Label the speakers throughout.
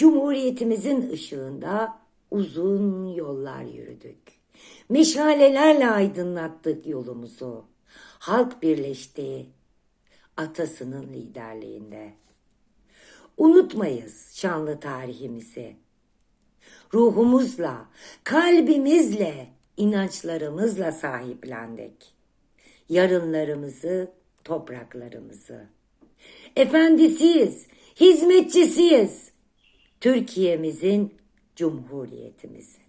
Speaker 1: Cumhuriyetimizin ışığında uzun yollar yürüdük. Meşalelerle aydınlattık yolumuzu. Halk birleşti atasının liderliğinde. Unutmayız şanlı tarihimizi. Ruhumuzla, kalbimizle, inançlarımızla sahiplendik. Yarınlarımızı, topraklarımızı. Efendisiyiz, hizmetçisiyiz. Türkiye'mizin, cumhuriyetimizin.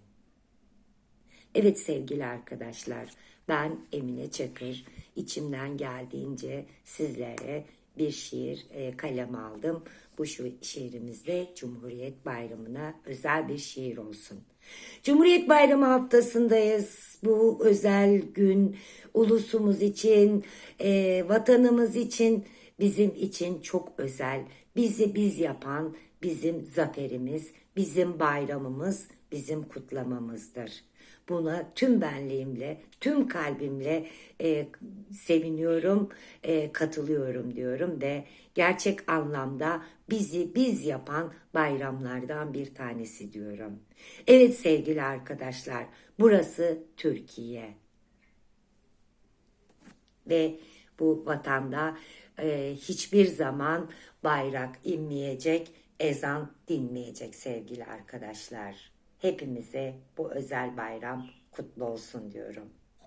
Speaker 1: Evet sevgili arkadaşlar, ben Emine Çakır. İçimden geldiğince sizlere bir şiir e, kalem aldım. Bu şu şiirimizde Cumhuriyet Bayramı'na özel bir şiir olsun. Cumhuriyet Bayramı haftasındayız. Bu özel gün ulusumuz için, e, vatanımız için, bizim için çok özel. Bizi biz yapan bizim zaferimiz, bizim bayramımız, bizim kutlamamızdır. Buna tüm benliğimle, tüm kalbimle e, seviniyorum, e, katılıyorum diyorum ve gerçek anlamda bizi biz yapan bayramlardan bir tanesi diyorum. Evet sevgili arkadaşlar, burası Türkiye ve bu vatanda e, hiçbir zaman bayrak inmeyecek, ezan dinmeyecek sevgili arkadaşlar. Hepimize bu özel bayram kutlu olsun diyorum.